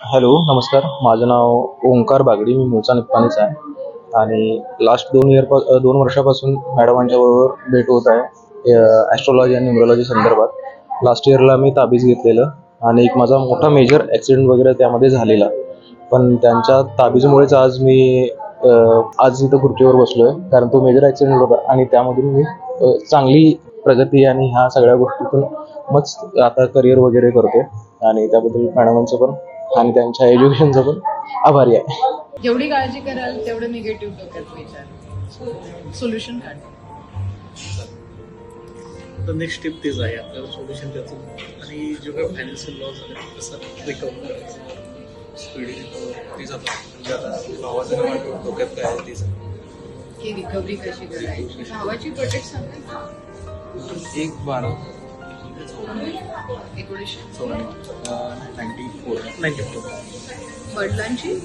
Hello नमस्कार. माझं नाव ओंकार बागडी मी मूळचा निप्पाणीचा आहे. आणि लास्ट दोन इयर दोन वर्षापासून मॅडमांच्या बरोबर भेट होत आहे ॲस्ट्रॉलॉजी आणि न्यूमरोलॉजी संदर्भात. लास्ट इयरला मी ताबीज घेतलेलं आणि एक माझा मोठा मेजर ॲक्सिडेंट वगैरे त्यामध्ये झालेला. पण त्यांच्या ताबीजमुळेच आज मी आज इथं खुर्चीवर बसलो आहे कारण तो मेजर ॲक्सिडेंट होता आणि त्यामधून मी चांगली प्रगती आणि ह्या सगळ्या गोष्टीतून मग आता करिअर वगैरे करतोय. आणि त्याबद्दल मॅडमांचं पण आणि त्यांच्या एज्युकेशनचं पण आभारी आहे. जेवढी काळजी कराल तेवढं निगेटिव्ह डोक्यात विचार. सोल्युशन काढ. तर नेक्स्ट स्टेप तेच आहे. आपल्याला सोल्युशन त्याचं. आणि जे काही फायनान्शियल लॉस झाले कसं रिकवर करायचं. स्पीड तेच आता म्हणजे आता भावाचं डोक्यात काय आहे तेच की रिकव्हरी कशी करायची? भावाची प्रोटेक्ट सांगा एक बारा. एकोणीसशे सोळा नाईन्टी फोर नाईन्टी फोर वडिलांची?